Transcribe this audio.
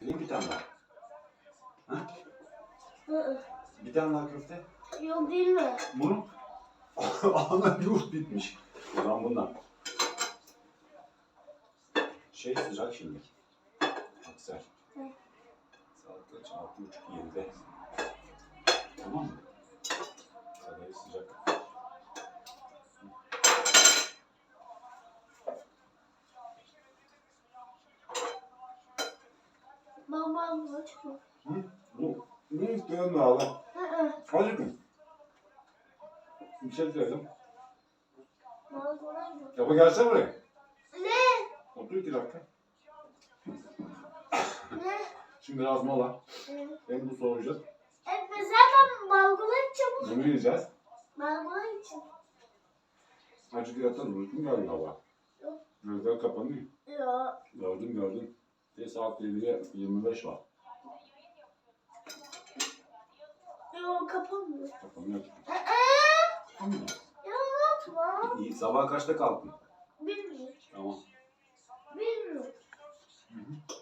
Vereyim bir tane daha. Hı hı. Bir tane daha köfte. Yok değil mi? Bunu ana yuh bitmiş. O zaman bundan. Şey sıcak şimdi. Aksel. Hı. Saat kaç? Altı buçuk yedide. Tamam mı? Sadece sıcak. Ben çıkıyor. Hı? Bu. Ne istiyorsun da Allah? Azıcık mı? Bir şey söyledim. Mı? Yapa gelsene buraya. Ne? Otur iki dakika. Ne? Şimdi biraz mola. Evet. Hem bu soğuyacak. Evet ben zaten balkona gideceğim. Bunu yiyeceğiz. Balkona gideceğim. Azıcık yatalım. Uykun geldi hava. Yok. Gözler kapanıyor. Ya. Gördüm gördüm diye saat 21'e 25 var. Ya kapanmıyor. Kapanmıyor. Kapanmıyor. Ya unutma. İyi, sabah kaçta kalktın? Bilmiyorum. Tamam. Bilmiyorum. Hı hı.